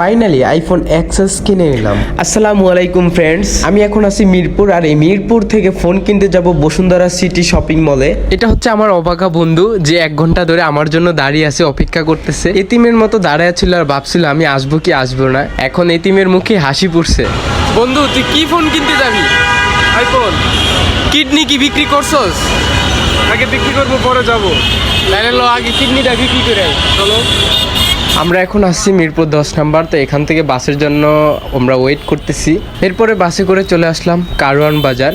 Finally iPhone XS কিনে নিলাম। আসসালামু আলাইকুম ফ্রেন্ডস আমি এখন আছি মিরপুর আর এই মিরপুর থেকে ফোন কিনতে যাব বসুন্ধরা সিটি শপিং মলে এটা হচ্ছে আমার অবাকা বন্ধু যে এক ঘণ্টা ধরে আমার জন্য দাঁড়িয়ে আছে অপেক্ষা করতেছে। এতিমের মতো দাঁড়ায় ছিল আর ভাবছিল আমি আসব কি আসব না। এখন এতিমের মুখে হাসি পড়ছে বন্ধু তুই কি ফোন কিনতে যাবি? আইফোন কিডনি কি বিক্রি করছস? আগে বিক্রি করব পরে যাব। তাহলে লো আগে কিডনিটা বিক্রি করে। চলো। আমরা এখন আসছি মিরপুর দশ নাম্বার, তো এখান থেকে বাসের জন্য আমরা ওয়েট করতেছি। এরপরে বাসে করে চলে আসলাম কারওয়ান বাজার।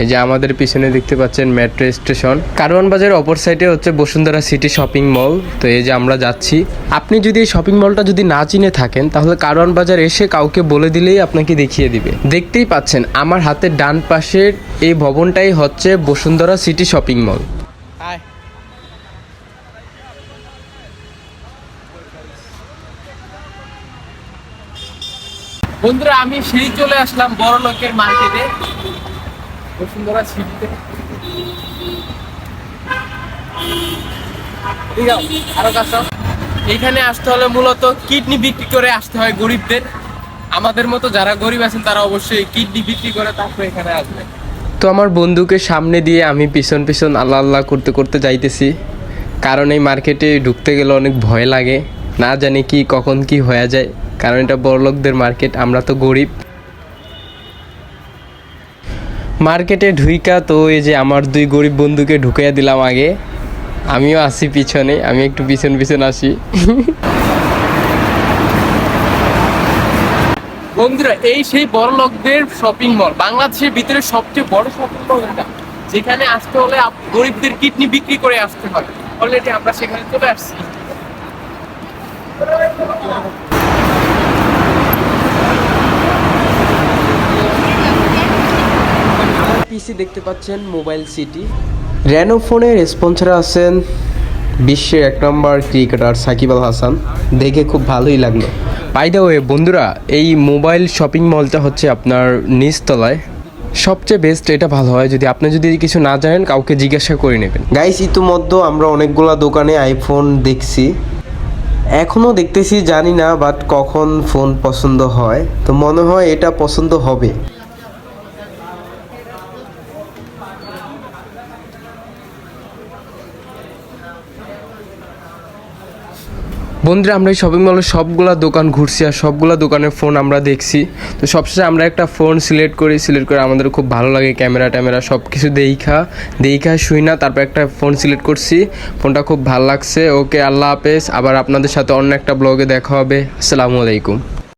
এই যে আমাদের পিছনে দেখতে পাচ্ছেন মেট্রো স্টেশন কারওয়ান বাজারের অপর সাইডে হচ্ছে বসুন্ধরা সিটি শপিং মল তো এই যে আমরা যাচ্ছি। আপনি যদি এই শপিং মলটা যদি না চিনে থাকেন, তাহলে কারওয়ান বাজার এসে কাউকে বলে দিলেই আপনাকে দেখিয়ে দিবে। দেখতেই পাচ্ছেন, আমার হাতের ডান পাশের এই ভবনটাই হচ্ছে বসুন্ধরা সিটি শপিং মল বন্ধুরা, আমি সেই চলে আসলাম বড় লোকের মার্কেটে বসুন্ধরা আরও। এইখানে আসতে হলে মূলত কিডনি বিক্রি করে আসতে হয় গরিবদের। আমাদের মতো যারা গরিব আছেন, তারা অবশ্যই কিডনি বিক্রি করে তারপর এখানে আসবে। তো আমার বন্ধুকে সামনে দিয়ে আমি পিছন পিছন আল্লাহ আল্লাহ করতে করতে যাইতেছি। কারণ এই মার্কেটে ঢুকতে গেলে অনেক ভয় লাগে। না জানি কি, কখন কি হয়ে যায়। কারণ এটা বড়লোকদের মার্কেট, আমরা তো গরিব। মার্কেটে ঢুইকা তো এই যে আমার দুই গরিব বন্ধুকে ঢুকাইয়া দিলাম আগে। আমিও আসি পিছনে, আমি একটু পিছন পিছন আসি বন্ধুরা, এই সেই বড় লোকদের শপিং মল বাংলাদেশের ভিতরে সবচেয়ে বড় শপিং মল এটা। যেখানে আসতে হলে গরিবদের কিডনি বিক্রি করে আসতে হয়। অলরেডি আমরা সেখানে চলে আসছি। পিসি দেখতে পাচ্ছেন মোবাইল সিটি র্যানো ফোনের স্পন্সর আছেন বিশ্বের এক নম্বর ক্রিকেটার সাকিব আল হাসান। দেখে খুব ভালোই লাগল। বাই দ্য ওয়ে বন্ধুরা এই মোবাইল শপিং মলটা হচ্ছে আপনার নিচতলায়। সবচেয়ে বেস্ট এটা ভালো হয় যদি আপনি যদি কিছু না জানেন কাউকে জিজ্ঞাসা করে নেবেন। গাইস ইতিমধ্যে আমরা অনেকগুলা দোকানে আইফোন দেখছি। এখনও দেখতেছি জানি না বাট কখন ফোন পছন্দ হয়। তো মনে হয় এটা পছন্দ হবে। বন্ধুরা, আমরা এই শপিং মলের সবগুলা দোকান ঘুরছি আর সবগুলা দোকানের ফোন আমরা দেখছি। তো সবশেষে আমরা একটা ফোন সিলেক্ট করি সিলেক্ট করে আমাদের খুব ভালো লাগে ক্যামেরা ট্যামেরা সব কিছু দেইখা দেইখা শুই না, তারপর একটা ফোন সিলেক্ট করছি। ফোনটা খুব ভালো লাগছে। ওকে, আল্লাহ হাফেজ। আবার আপনাদের সাথে অন্য একটা ব্লগে দেখা হবে। আসসালামু আলাইকুম।